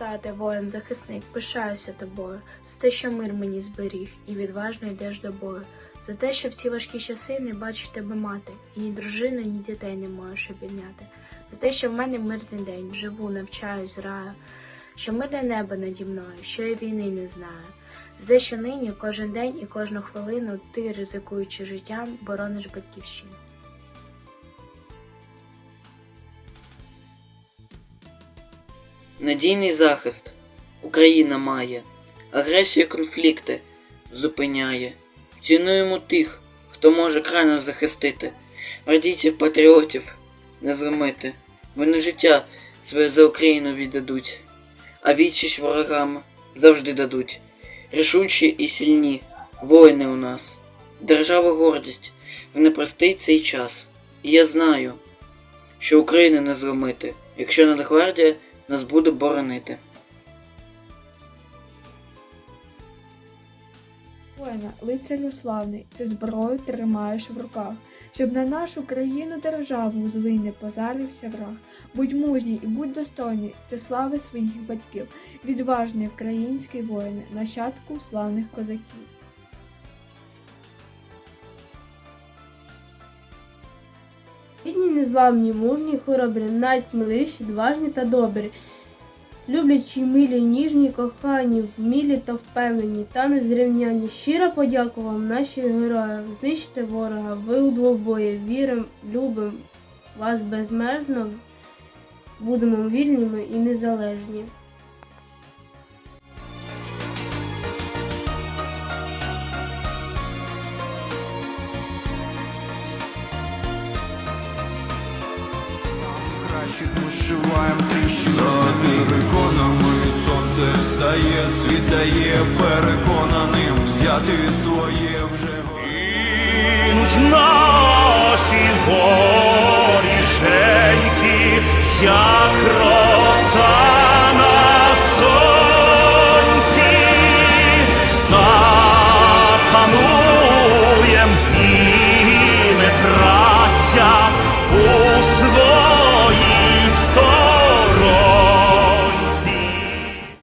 солдате, воїн, захисник, пишаюся тобою, за те, що мир мені зберіг, і відважно йдеш до бою, за те, що в ці важкі часи не бачу тебе мати, і ні дружину, ні дітей не можеш обійняти, за те, що в мене мирний день, живу, навчаюсь, граю, що мирне небо наді мною, що я війни не знаю. За те, що нині кожен день і кожну хвилину ти, ризикуючи життям, борониш батьківщину. Надійний захист Україна має, агресію конфлікти зупиняє. Цінуємо тих, хто може край нас захистити, радійців патріотів не зламити. Вони життя своє за Україну віддадуть, а відсіч ворогам завжди дадуть. Рішучі і сильні воїни у нас, держава гордість в непростий цей час. І я знаю, що Україну не зламити, якщо Нацгвардія нас буде боронити. Воїна, лицарю славний, ти зброю тримаєш в руках, щоб на нашу країну державу злий не позарився враг. Будь мужній і будь достойний, ти слави своїх батьків, відважний український воїн, нащадку славних козаків. Рідні, незламні, мужні, хоробрі, найсміливіші, відважні та добрі. Люблячі, милі, ніжні, кохані, вмілі та впевнені та незрівняні. Щира подяка вам, наші герої. Знищте ворога, ви у двобої. Вірим, любим вас безмежно. Будемо вільними і незалежні. За териконами сонце встає, світає переконаним. Взяти своє вже І наші